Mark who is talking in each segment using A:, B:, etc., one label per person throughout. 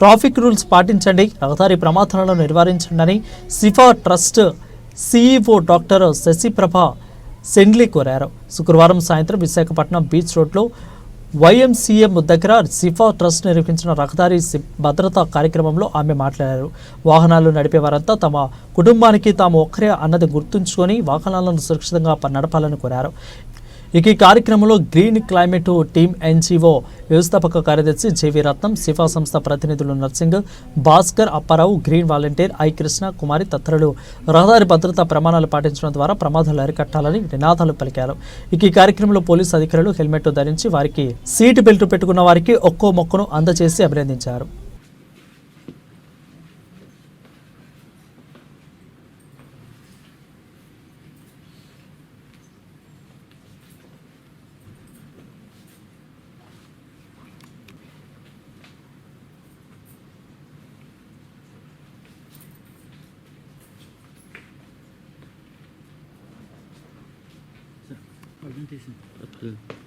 A: Traffic rules పాటించండి రహదారి ప్రమాదాలను నివారించండి అని Sifa trust CEO doctor Sasiprabha Sendli కోరారు. శుక్రవారం సాయంత్రం విశాఖపట్నం బీచ్ రోడ్లో వైఎంసీఎం దగ్గర సిఫా ట్రస్ట్ నిర్వహించిన రహదారి భద్రతా కార్యక్రమంలో ఆమె మాట్లాడారు. వాహనాలు నడిపే వారంతా తమ కుటుంబానికి తాము ఒక్కరే అన్నది గుర్తుంచుకొని వాహనాలను సురక్షితంగా నడపాలని కోరారు. ఇక ఈ కార్యక్రమంలో గ్రీన్ క్లైమేట్ టీమ్ ఎన్జీఓ వ్యవస్థాపక కార్యదర్శి జేవి రత్నం సిఫా సంస్థ ప్రతినిధులు Narsing Bhaskar Apparao green volunteer I Krishna Kumari తదితరులు రహదారి భద్రతా ప్రమాణాలు పాటించడం ద్వారా ప్రమాదాలు అరికట్టాలని నినాదాలు పలికారు. ఇక ఈ కార్యక్రమంలో పోలీసు అధికారులు హెల్మెట్ ధరించి వారికి సీటు బెల్ట్ పెట్టుకున్న వారికి ఒక్కో మొక్కను అందజేసి అభినందించారు.
B: ఆ,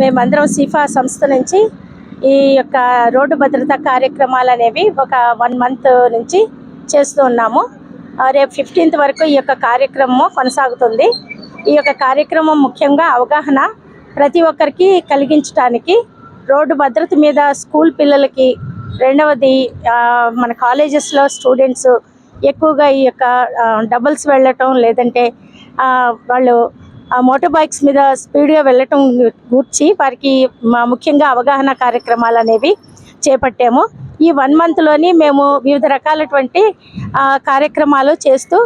B: మేమందరం సిఫా సంస్థ నుంచి ఈ యొక్క రోడ్డు భద్రతా కార్యక్రమాలు అనేవి ఒక వన్ మంత్ నుంచి చేస్తూ ఉన్నాము. రేపు ఫిఫ్టీన్త్ వరకు ఈ యొక్క కార్యక్రమం కొనసాగుతుంది. ఈ యొక్క కార్యక్రమం ముఖ్యంగా అవగాహన ప్రతి ఒక్కరికి కలిగించడానికి రోడ్డు భద్రత మీద స్కూల్ పిల్లలకి రెండవది మన కాలేజెస్లో స్టూడెంట్స్ ఎక్కువగా ఈ యొక్క డబుల్స్ వెళ్ళటం లేదంటే వాళ్ళు ఆ మోటార్ బైక్స్ మీద స్పీడ్గా వెళ్ళటం గూర్చి వారికి మా- ముఖ్యంగా అవగాహన కార్యక్రమాలు అనేవి చేపట్టాము. ఈ వన్ మంత్లోని మేము వివిధ రకాలటువంటి కార్యక్రమాలు చేస్తూ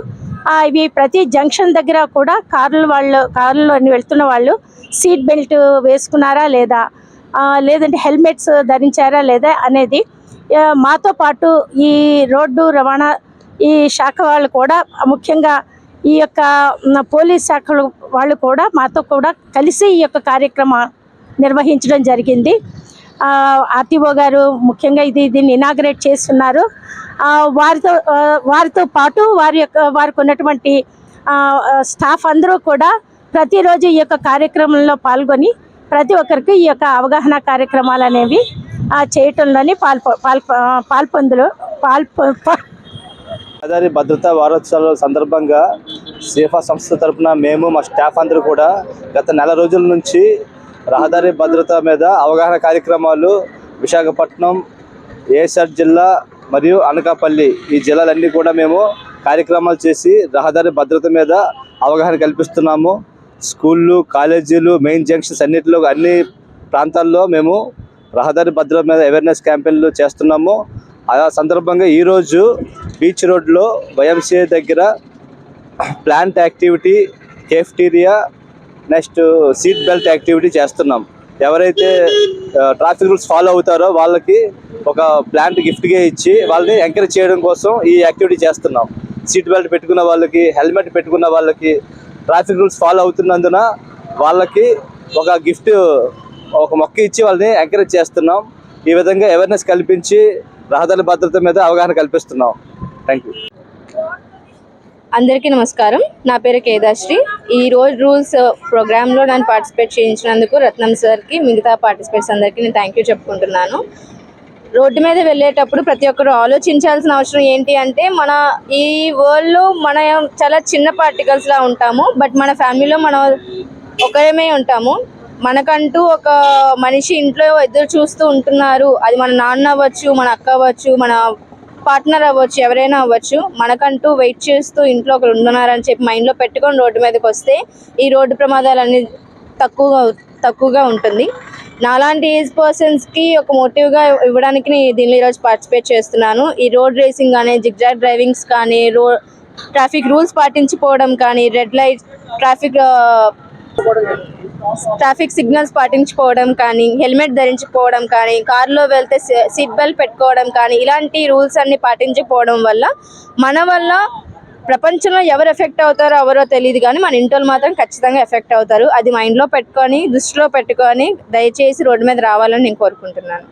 B: ఇవి ప్రతి జంక్షన్ దగ్గర కూడా కార్లు వాళ్ళు కార్లలో వెళ్తున్న వాళ్ళు సీట్ బెల్ట్ వేసుకున్నారా లేదా లేదంటే హెల్మెట్స్ ధరించారా లేదా అనేది మాతో పాటు ఈ రోడ్డు రవాణా ఈ శాఖ వాళ్ళు కూడా ముఖ్యంగా ఈ యొక్క పోలీస్ శాఖలు వాళ్ళు కూడా మాతో కూడా కలిసి ఈ యొక్క కార్యక్రమం నిర్వహించడం జరిగింది. ఆర్టీఓ గారు ముఖ్యంగా ఇది దీన్ని ఇనాగ్రేట్ చేస్తున్నారు. వారితో వారితో పాటు వారి యొక్క వారికి ఉన్నటువంటి స్టాఫ్ అందరూ కూడా ప్రతిరోజు ఈ యొక్క కార్యక్రమంలో పాల్గొని ప్రతి ఒక్కరికి ఈ యొక్క అవగాహన కార్యక్రమాలు అనేవి చేయటంలోని పాల్పొ పాల్పొందులు పాల్పొ
C: రహదారి భద్రతా వారోత్సవాల సందర్భంగా సేఫా సంస్థ తరఫున మేము మా స్టాఫ్ అందరూ కూడా గత నెల రోజుల నుంచి రహదారి భద్రత మీద అవగాహన కార్యక్రమాలు విశాఖపట్నం ఏసర్ జిల్లా మరియు అనకాపల్లి ఈ జిల్లాలన్నీ కూడా మేము కార్యక్రమాలు చేసి రహదారి భద్రత మీద అవగాహన కల్పిస్తున్నాము. స్కూళ్ళు కాలేజీలు మెయిన్ జంక్షన్స్ అన్నిటిలో అన్ని ప్రాంతాల్లో మేము రహదారి భద్రత మీద అవేర్నెస్ క్యాంపెయిన్లు చేస్తున్నాము. ఆ సందర్భంగా ఈరోజు బీచ్ రోడ్లో వైఎంసీఏ దగ్గర plant activity cafeteria next seat belt activity చేస్తున్నాం. ఎవరైతే ట్రాఫిక్ రూల్స్ ఫాలో అవుతారో వాళ్ళకి ఒక ప్లాంట్ గిఫ్ట్గా ఇచ్చి వాళ్ళని ఎంకరేజ్ చేయడం కోసం ఈ యాక్టివిటీ చేస్తున్నాం. సీట్ బెల్ట్ పెట్టుకున్న వాళ్ళకి హెల్మెట్ పెట్టుకున్న వాళ్ళకి ట్రాఫిక్ రూల్స్ ఫాలో అవుతున్నందున వాళ్ళకి ఒక గిఫ్ట్ ఒక మొక్క ఇచ్చి వాళ్ళని ఎంకరేజ్ చేస్తున్నాం. ఈ విధంగా అవేర్నెస్ కల్పించి రహదారి భద్రత మీద అవగాహన కల్పిస్తున్నాం. థ్యాంక్ యూ
D: అందరికీ నమస్కారం. నా పేరు కేదాశ్రీ. ఈ రోజు రూల్స్ uh, ప్రోగ్రాంలో నన్ను పార్టిసిపేట్ చేయించినందుకు రత్నం సార్కి మిగతా పార్టిసిపేట్స్ అందరికీ నేను థ్యాంక్ యూ చెప్పుకుంటున్నాను. రోడ్డు మీద వెళ్ళేటప్పుడు ప్రతి ఒక్కరు ఆలోచించాల్సిన అవసరం ఏంటి అంటే మన ఈ వరల్డ్లో మన చాలా చిన్న పార్టికల్స్లా ఉంటాము బట్ మన ఫ్యామిలీలో మనం ఒకరేమే ఉంటాము. మనకంటూ ఒక మనిషి ఇంట్లో ఎదురు చూస్తూ ఉంటున్నారు. అది మన నాన్న అవ్వచ్చు మన అక్క అవ్వచ్చు మన పార్ట్నర్ అవ్వచ్చు ఎవరైనా అవ్వచ్చు. మనకంటూ వెయిట్ చేస్తూ ఇంట్లో ఒకరు ఉంటున్నారని చెప్పి మైండ్లో పెట్టుకొని రోడ్డు మీదకి వస్తే ఈ రోడ్డు ప్రమాదాలన్నీ తక్కువగా తక్కువగా ఉంటుంది. నాలాంటి ఏజ్ పర్సన్స్కి ఒక మోటివ్గా ఇవ్వడానికి నేను దీనిలో ఈరోజు పార్టిసిపేట్ చేస్తున్నాను. ఈ రోడ్ రేసింగ్ కానీ జిగ్జాగ్ డ్రైవింగ్స్ కానీ రో ట్రాఫిక్ రూల్స్ పాటించిపోవడం కానీ red light traffic traffic signals పాటించుకోవడం కానీ హెల్మెట్ ధరించుకోవడం కానీ కారులో వెళ్తే సీట్ బెల్ట్ పెట్టుకోవడం కానీ ఇలాంటి రూల్స్ అన్ని పాటించకపోవడం వల్ల మన వల్ల ప్రపంచంలో ఎవరు ఎఫెక్ట్ అవుతారో ఎవరో తెలియదు కానీ మన ఇంట్లో మాత్రం ఖచ్చితంగా ఎఫెక్ట్ అవుతారు. అది మైండ్లో పెట్టుకొని దృష్టిలో పెట్టుకొని దయచేసి రోడ్డు మీద రావాలని నేను కోరుకుంటున్నాను.